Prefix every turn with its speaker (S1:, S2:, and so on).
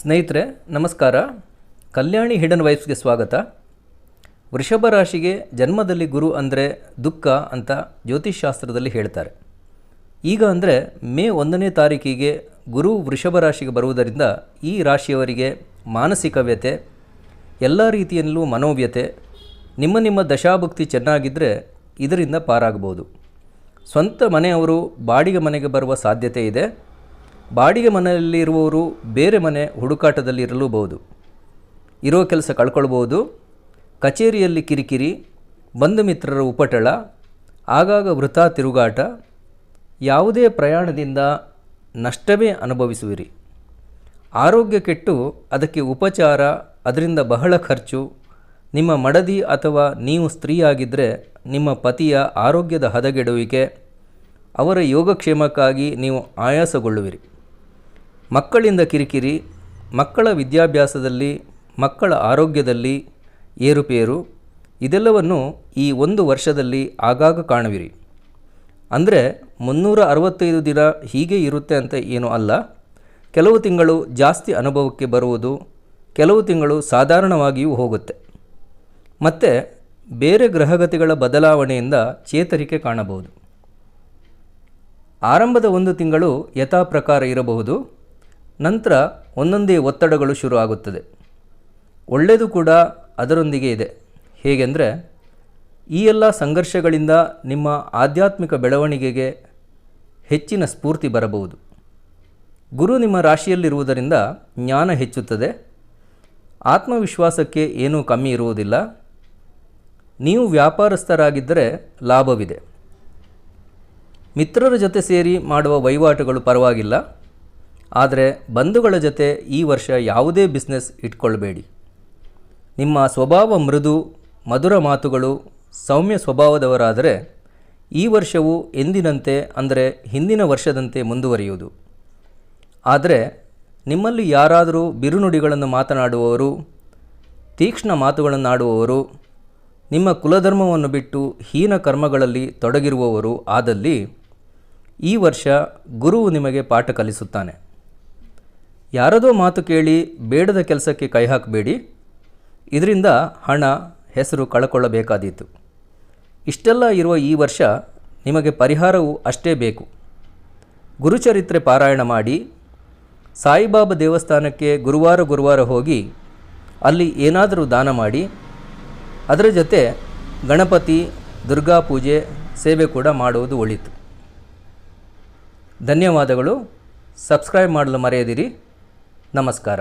S1: ಸ್ನೇಹಿತರೆ, ನಮಸ್ಕಾರ. ಕಲ್ಯಾಣಿ ಹಿಡನ್ ವೈಫ್ಸ್ಗೆ ಸ್ವಾಗತ. ವೃಷಭ ರಾಶಿಗೆ ಜನ್ಮದಲ್ಲಿ ಗುರು ಅಂದರೆ ದುಃಖ ಅಂತ ಜ್ಯೋತಿಷ್ಶಾಸ್ತ್ರದಲ್ಲಿ ಹೇಳ್ತಾರೆ. ಈಗ ಅಂದರೆ ಮೇ ಒಂದನೇ ತಾರೀಕಿಗೆ ಗುರು ವೃಷಭ ರಾಶಿಗೆ ಬರುವುದರಿಂದ ಈ ರಾಶಿಯವರಿಗೆ ಮಾನಸಿಕ ವ್ಯತೆ ಎಲ್ಲ ರೀತಿಯಲ್ಲೂ ಮನೋವ್ಯತೆ ನಿಮ್ಮ ನಿಮ್ಮ ದಶಾಭಕ್ತಿ ಚೆನ್ನಾಗಿದ್ದರೆ ಇದರಿಂದ ಪಾರಾಗಬಹುದು. ಸ್ವಂತ ಮನೆಯವರು ಬಾಡಿಗೆ ಮನೆಗೆ ಬರುವ ಸಾಧ್ಯತೆ ಇದೆ. ಬಾಡಿಗೆ ಮನೆಯಲ್ಲಿರುವವರು ಬೇರೆ ಮನೆ ಹುಡುಕಾಟದಲ್ಲಿ ಇರಲೂಬಹುದು. ಇರೋ ಕೆಲಸ ಕಳ್ಕೊಳ್ಬೋದು ಕಚೇರಿಯಲ್ಲಿ ಕಿರಿಕಿರಿ, ಬಂಧು ಮಿತ್ರರ ಉಪಟಳ, ಆಗಾಗ ವೃಥಾ ತಿರುಗಾಟ, ಯಾವುದೇ ಪ್ರಯಾಣದಿಂದ ನಷ್ಟವೇ ಅನುಭವಿಸುವಿರಿ. ಆರೋಗ್ಯ ಕೆಟ್ಟು ಅದಕ್ಕೆ ಉಪಚಾರ, ಅದರಿಂದ ಬಹಳ ಖರ್ಚು. ನಿಮ್ಮ ಮಡದಿ ಅಥವಾ ನೀವು ಸ್ತ್ರೀಯಾಗಿದ್ದರೆ ನಿಮ್ಮ ಪತಿಯ ಆರೋಗ್ಯದ ಹದಗೆಡುವಿಕೆ. ಅವರ ಯೋಗಕ್ಷೇಮಕ್ಕಾಗಿ ನೀವು ಆಯಾಸಗೊಳ್ಳುವಿರಿ. ಮಕ್ಕಳಿಂದ ಕಿರಿಕಿರಿ, ಮಕ್ಕಳ ವಿದ್ಯಾಭ್ಯಾಸದಲ್ಲಿ, ಮಕ್ಕಳ ಆರೋಗ್ಯದಲ್ಲಿ ಏರುಪೇರು, ಇದೆಲ್ಲವನ್ನು ಈ ಒಂದು ವರ್ಷದಲ್ಲಿ ಆಗಾಗ ಕಾಣುವಿರಿ. ಅಂದರೆ ಮುನ್ನೂರ ಅರವತ್ತೈದು ದಿನ ಹೀಗೆ ಇರುತ್ತೆ ಅಂತ ಏನೂ ಅಲ್ಲ. ಕೆಲವು ತಿಂಗಳು ಜಾಸ್ತಿ ಅನುಭವಕ್ಕೆ ಬರುವುದು, ಕೆಲವು ತಿಂಗಳು ಸಾಧಾರಣವಾಗಿಯೂ ಹೋಗುತ್ತೆ. ಮತ್ತು ಬೇರೆ ಗ್ರಹಗತಿಗಳ ಬದಲಾವಣೆಯಿಂದ ಚೇತರಿಕೆ ಕಾಣಬಹುದು. ಆರಂಭದ ಒಂದು ತಿಂಗಳು ಯಥಾ ಪ್ರಕಾರ ಇರಬಹುದು. ನಂತರ ಒಂದೊಂದೇ ಒತ್ತಡಗಳು ಶುರು ಆಗುತ್ತದೆ ಒಳ್ಳೆಯದು ಕೂಡ ಅದರೊಂದಿಗೆ ಇದೆ. ಹೇಗೆಂದರೆ, ಈ ಎಲ್ಲ ಸಂಘರ್ಷಗಳಿಂದ ನಿಮ್ಮ ಆಧ್ಯಾತ್ಮಿಕ ಬೆಳವಣಿಗೆಗೆ ಹೆಚ್ಚಿನ ಸ್ಫೂರ್ತಿ ಬರಬಹುದು. ಗುರು ನಿಮ್ಮ ರಾಶಿಯಲ್ಲಿರುವುದರಿಂದ ಜ್ಞಾನ ಹೆಚ್ಚುತ್ತದೆ. ಆತ್ಮವಿಶ್ವಾಸಕ್ಕೆ ಏನೂ ಕಮ್ಮಿ ಇರುವುದಿಲ್ಲ. ನೀವು ವ್ಯಾಪಾರಸ್ಥರಾಗಿದ್ದರೆ ಲಾಭವಿದೆ. ಮಿತ್ರರ ಜೊತೆ ಸೇರಿ ಮಾಡುವ ವಹಿವಾಟುಗಳು ಪರವಾಗಿಲ್ಲ. ಆದರೆ ಬಂಧುಗಳ ಜೊತೆ ಈ ವರ್ಷ ಯಾವುದೇ ಬಿಸ್ನೆಸ್ ಇಟ್ಕೊಳ್ಬೇಡಿ. ನಿಮ್ಮ ಸ್ವಭಾವ ಮೃದು, ಮಧುರ ಮಾತುಗಳು ಸೌಮ್ಯ ಸ್ವಭಾವದವರಾದರೆ ಈ ವರ್ಷವು ಎಂದಿನಂತೆ ಅಂದರೆ ಹಿಂದಿನ ವರ್ಷದಂತೆ ಮುಂದುವರಿಯುವುದು. ಆದರೆ ನಿಮ್ಮಲ್ಲಿ ಯಾರಾದರೂ ಬಿರುನುಡಿಗಳನ್ನು ಮಾತನಾಡುವವರು, ತೀಕ್ಷ್ಣ ಮಾತುಗಳನ್ನಾಡುವವರು, ನಿಮ್ಮ ಕುಲಧರ್ಮವನ್ನು ಬಿಟ್ಟು ಹೀನ ಕರ್ಮಗಳಲ್ಲಿ ತೊಡಗಿರುವವರು ಆದಲ್ಲಿ ಈ ವರ್ಷ ಗುರುವು ನಿಮಗೆ ಪಾಠ ಕಲಿಸುತ್ತಾನೆ. ಯಾರದೋ ಮಾತು ಕೇಳಿ ಬೇಡದ ಕೆಲಸಕ್ಕೆ ಕೈ ಹಾಕಬೇಡಿ. ಇದರಿಂದ ಹಣ, ಹೆಸರು ಕಳಕೊಳ್ಳಬೇಕಾದೀತು. ಇಷ್ಟೆಲ್ಲ ಇರುವ ಈ ವರ್ಷ ನಿಮಗೆ ಪರಿಹಾರವು ಅಷ್ಟೇ ಬೇಕು. ಗುರುಚರಿತ್ರೆ ಪಾರಾಯಣ ಮಾಡಿ, ಸಾಯಿಬಾಬಾ ದೇವಸ್ಥಾನಕ್ಕೆ ಗುರುವಾರ ಗುರುವಾರ ಹೋಗಿ ಅಲ್ಲಿ ಏನಾದರೂ ದಾನ ಮಾಡಿ, ಅದರ ಜೊತೆ ಗಣಪತಿ, ದುರ್ಗಾ ಪೂಜೆ, ಸೇವೆ ಕೂಡ ಮಾಡುವುದು ಒಳಿತು. ಧನ್ಯವಾದಗಳು. ಸಬ್ಸ್ಕ್ರೈಬ್ ಮಾಡಲು ಮರೆಯದಿರಿ. ನಮಸ್ಕಾರ.